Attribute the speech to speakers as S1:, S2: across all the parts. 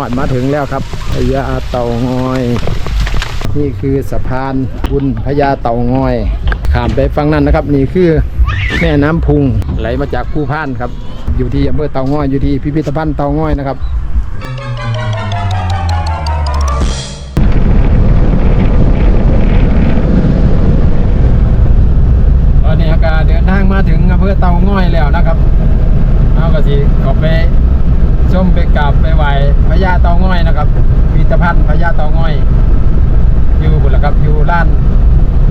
S1: อดมาถึงแล้วครับพญาเต่างอย นี่คือสะพานบุญพญาเต่างอยข้ามไปฝั่งนั้นนะครับ นี่คือแม่น้ำพุงไหลมาจากภูพานครับ อยู่ที่อำเภอเต่างอยอยู่ที่พิพิธภัณฑ์เต่างอยนะครับ พิพิธภัณฑ์พญาเตาง่อย อยู่บุนละครับอยู่ร้าน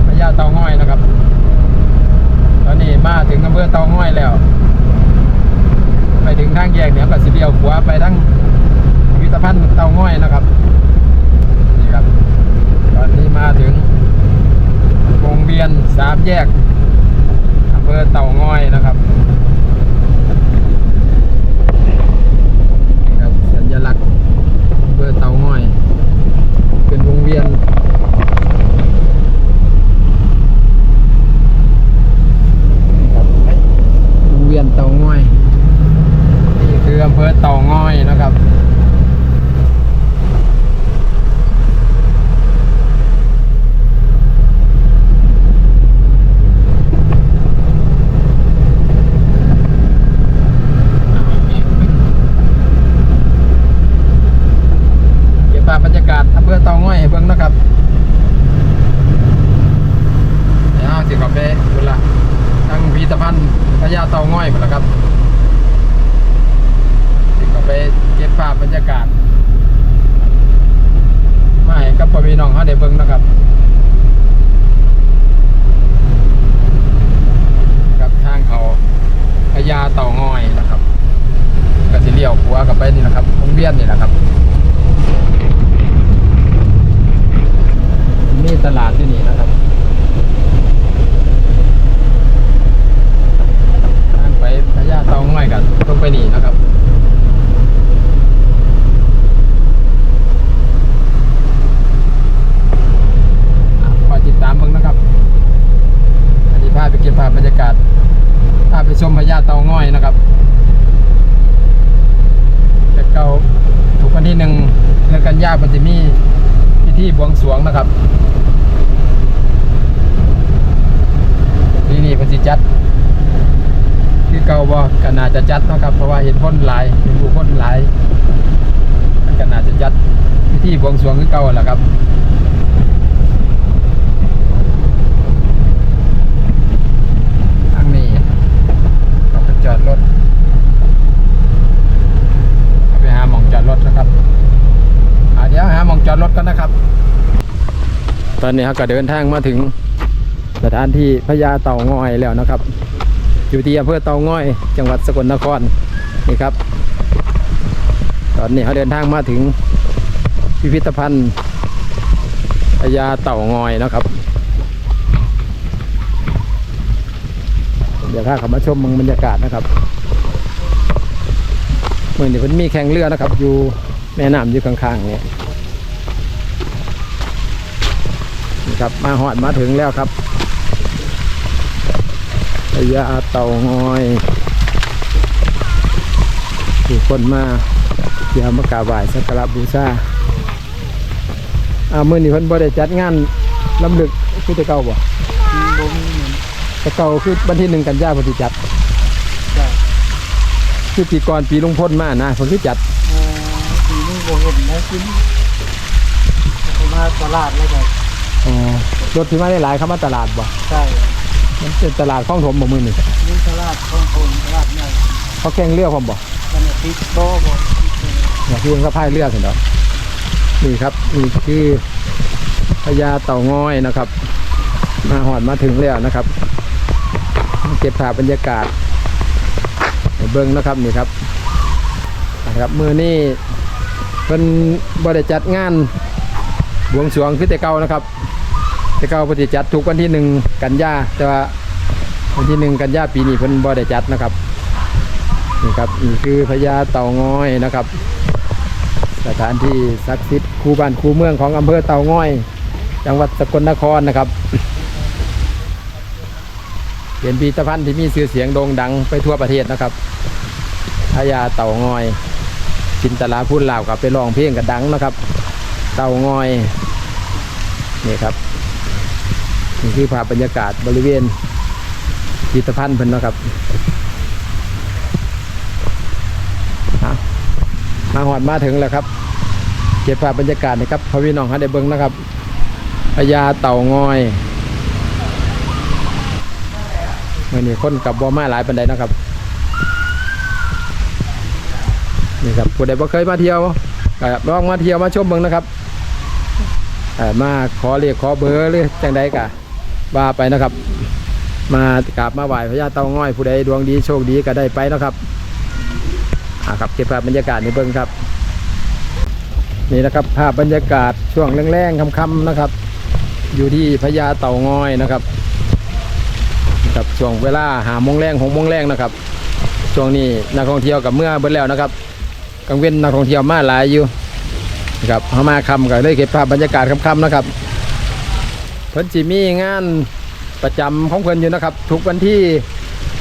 S1: พญาเตาง่อยนะครับ ตอนนี้มาถึงอำเภอเตาง่อยแล้ว ไปถึงทางแยกเนี่ยก็สิเลี้ยวขวาไปทั้งพิพิธภัณฑ์เตาง่อยนะครับนี่ครับ ตอนนี้มาถึง วงเวียนสามแยกอำเภอเต่างอยนะครับนี่ครับสัญลักษณ์อำเภอเต่างอย เป็นวงเวียนนี่ครับวงเวียนเต่างอยนี่คืออำเภอเต่างอยนะครับ เก็บภาพบรรยากาศอำเภอเตาง่อยให้เบิ่งนะครับ เดี๋ยวเอาสิเขอไปบุญละทั้งพิพิธภัณฑ์พญา เตาง่อยหมดแล้วครับสิเขอไปเก็บภาพบรรยากาศมาให้กับพ่อพี่น้องเขาได้เบิ่งนะครับทางเขาพญาเตาง่อยนะครับก็สิเลี้ยวขวากับไปนี่นะครับวงเวียนนี่แหละครับ มีตลาดที่นี่นะครับ ทางไปพญาเตาง่อยกันต้องไปนี่นะครับ อะคอยติดตามเบิ่งนะครับอันนี้พาไปเก็ บรรยากาศพาไปชมพญาเตาง่อยนะครับแต่เก่าถูกวันที่หนึ่งเดือนกันยายนมันจะมีพิธีบวงสรวงนะครับนี่นี่เพันสิจัด คือเก่าบ่าก็น่าจะจัดนะครับ เพราะว่าเห็นพ้นหลายเห็นผู้พ้นหลายมันก็น่าจะจัดพิธีบวงสรวงคือเก่าแหละครับ ทางนี้เราไปจอดรถเอาไปหาหมองจอดรถนะครับอ่าเดี๋ยวหาหมองจอดรถกันนะครับ ต อนนี้เราก็เดินทางมาถึงสถานที่พญาเต่างอยแล้วนะครับ อยู่ที่อำเภอเต่างอย จังหวัดสกลนครนี่ครับ ตอนนี้เขาเดินทางมาถึงพิพิธภัณฑ์พญาเต่างอยนะครับ เดี๋ยวพาเขามาชมบรรยากาศนะครับเมื่อนี้เพิ่นมีแข่งเรือนะครับ อยู่แม่น้ำอยู่ข้างๆเนี่ย ครับ มาหอดมาถึงแล้วครับพญาเต่างอยผู้คนมาเที่ยวมากราบไหว้สักการะบูชาอ่ามื่อนี้เพิ่นบ่ได้จัดงานลำลึกคือแต่เก่าบ่
S2: บ่มีเหมือน
S1: แต่เก่าคือวันที่หนึ่งกันยาพิ่นสิจัด
S2: ใช่
S1: คือปีก่อนปีลุงพ้นมานะผมคือจัด
S2: อ่อปีนึงบ่เห็นนะกินมาตลาดแล้วก็
S1: อ๋อรถที่มาได้หลายๆเข้ามาตลาดบ่
S2: ใช่
S1: มันเป็นตลาดคลองถมบ่มือนี่
S2: นี่ตลาดของคนตลาดใหญ่
S1: เขาแข่งเรือผมบ่
S2: กันอาทิตย์โตบ่
S1: อยากคือเขาพายเรือสิเนาะนี่ครับนี่คือพญาเต่างอยนะครับ มาหอดมาถึงแล้วนะครับมาเก็บภาพบรรยากาศให้เบิ้งนะครับนี่ครับนะครับมือนี่เป็นบริจัดงานบวงสรวงคือแต่เก่านะครับ แต่เก่าปฏิจัดทุกวันที่หนึ่งกันยาแต่ว่าวันที่หนึ่งกันยาปีนี้เพิ่นบ่ได้จัดนะครับนี่ครับนี่คือพญาเต่างอยนะครับ สถานที่ศักดิ์สิทธิ์คูบ้านคูเมืองของอำเภอเต่างอย จังหวัดสกลนครนะครับเป็นพิพิธภัณฑ์ที่มีชื่อเสียงโด่งดังไปทั่วประเทศนะครับพญาเต่างอยจินตลาพูนลาวกับไปร้องเพลงกันดังนะครับ เต่างอยนี่ครับ นี่คือภาพบรรยากาศบริเวณพิพิธภัณฑ์เพิ่นนะครับมาหอดมาถึงแล้วครับ เก็บภาพบรรยากาศนะครับพอพี่น้องให้ได้เบิ่งนะครับพญาเต่างอยมื่อนี้คนกับบ่มาหลายปันใดนะครับนี่ครับผู้ใดบ่เคยมาเที่ยวลองมาเที่ยวมาชมเบิ่งนะครับมาขอเรียกขอเบอร์หรือจังใดกะ ว่าไปนะครับ มากราบมาไหว้พญาเต่างอยผู้ใดดวงดีโชคดีก็ได้ไปนะครับอ่าครับเก็บภาพบรรยากาศในเบิ่งครับ นี่นะครับภาพบรรยากาศช่วงแรงๆค่ำๆนะครับ อยู่ที่พญาเต่างอยนะครับนะครับช่วงเวลาหาโมงแรงหกโมงแรงนะครับช่วงนี้นักท่องเที่ยวกับเมื่อเบิดแล้วนะครับกลางเว้นนักท่องเที่ยวมาหลายอยู่นะครับเขามาคำก็เลยเก็บภาพบรรยากาศค่ำๆนะครับ เพิ่นจิมีงานประจำของเพิ่นอยู่นะครับ ทุกวันที่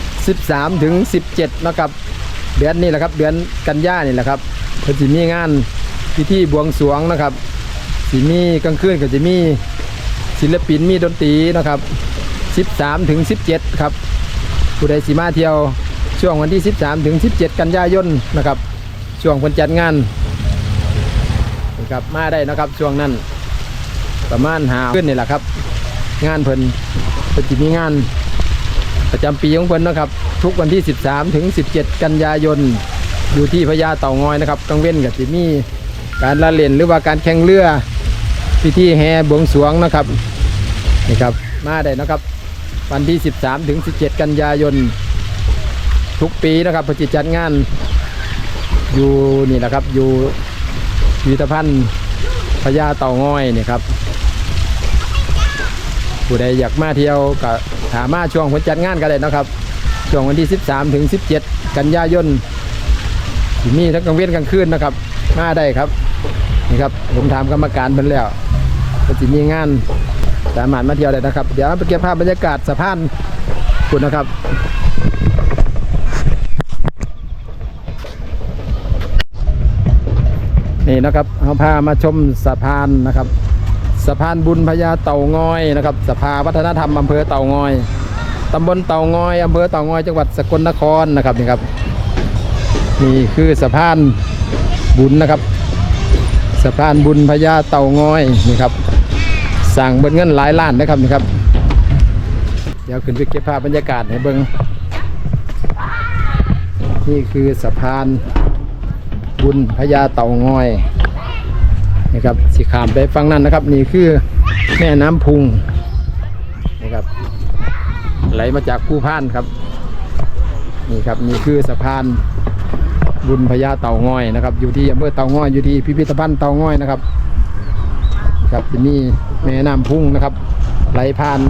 S1: 13 ถึง 17 นะครับ เดือนนี้แหละครับ เดือนกันยานี่แหละครับ เพิ่นจิมีงานพิธีบวงสรวงนะครับสิมีกลางคืนก็จะมีศิลปินมีดนตรีนะครับ 13 ถึง 17 ครับ ผู้ใดสิมาเที่ยวช่วงวันที่ 13 ถึง 17 กันยายนนะครับ ช่วงเพิ่นจัดงานนะครับมาได้นะครับช่วงนั้น ประมาณหาขึ้นนี่แหละครับ งานเพิ่นเพิ่นจะมีงาน ประจำปีของเพิ่นนะครับ ทุกวันที่ 13 ถึง 17 กันยายน อยู่ที่พญาเต่างอยนะครับกลางเว้นกับจะมีการละเล่นหรือว่าการแข่งเรือพิธีแห่บวงสรวงนะครับนี่ครับมาได้นะครับ วันที่ 13 ถึง 17 กันยายน ทุกปีนะครับพนจิจัดงานอยู่นี่แหละครับอยู่พิพิธภัณฑ์พญาเต่างอยนี่ครับ ผู้ใดอยากมาเที่ยวก็ถามาช่วงคนจัดงานก็ได้นะครับ ช่วงวันที่ 13 ถึง 17 กันยายนที่นี่ทั้งกลางเว้นกลางคืนนะครับ มาได้ครับนี่ครับผมถามกรรมการเพิ่นแล้วก็จะมีงานสามารถมาเที่ยวได้นะครับ เดี๋ยวไปเก็บภาพบรรยากาศสะพานคุณนะครับนี่นะครับเอาพามาชมสะพานนะครับ สะพานบุญพญาเต่างอยนะครับสภาวัฒนธรรมอำเภอเต่างอยตำบลเต่างอยอำเภอเต่างอยจังหวัดสกลนครนะครับนี่ครับนี่คือสะพานบุญนะครับสะพานบุญพญาเต่างอยนี่ครับสั่งเบิ้เงินหลายล้านนะครับนี่ครับ เดี๋ยวขึ้นไปเก็บภาพบรรยากาศให้เบิ้งนี่คือสะพานบุญพญาเต่างอย ครับสีขามไปฟังนั่นนะครับ นี่คือแม่น้ำพุงนี่ครับ ไหลมาจากภูพานครับ นี่ครับนี่คือสะพานบุญพญาเต่างอยนะครับ อยู่ที่อำเภอเต่างอยอยู่ที่พิพิธภัณฑ์เต่างอยนะครับ ครับที่นี่แม่น้ำพุงนะครับ ไหลผ่าน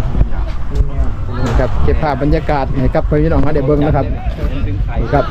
S1: นี่ครับเก็บภาพบรรยากาศให้กับพี่น้องเขาได้เบิ่งนะครับครับ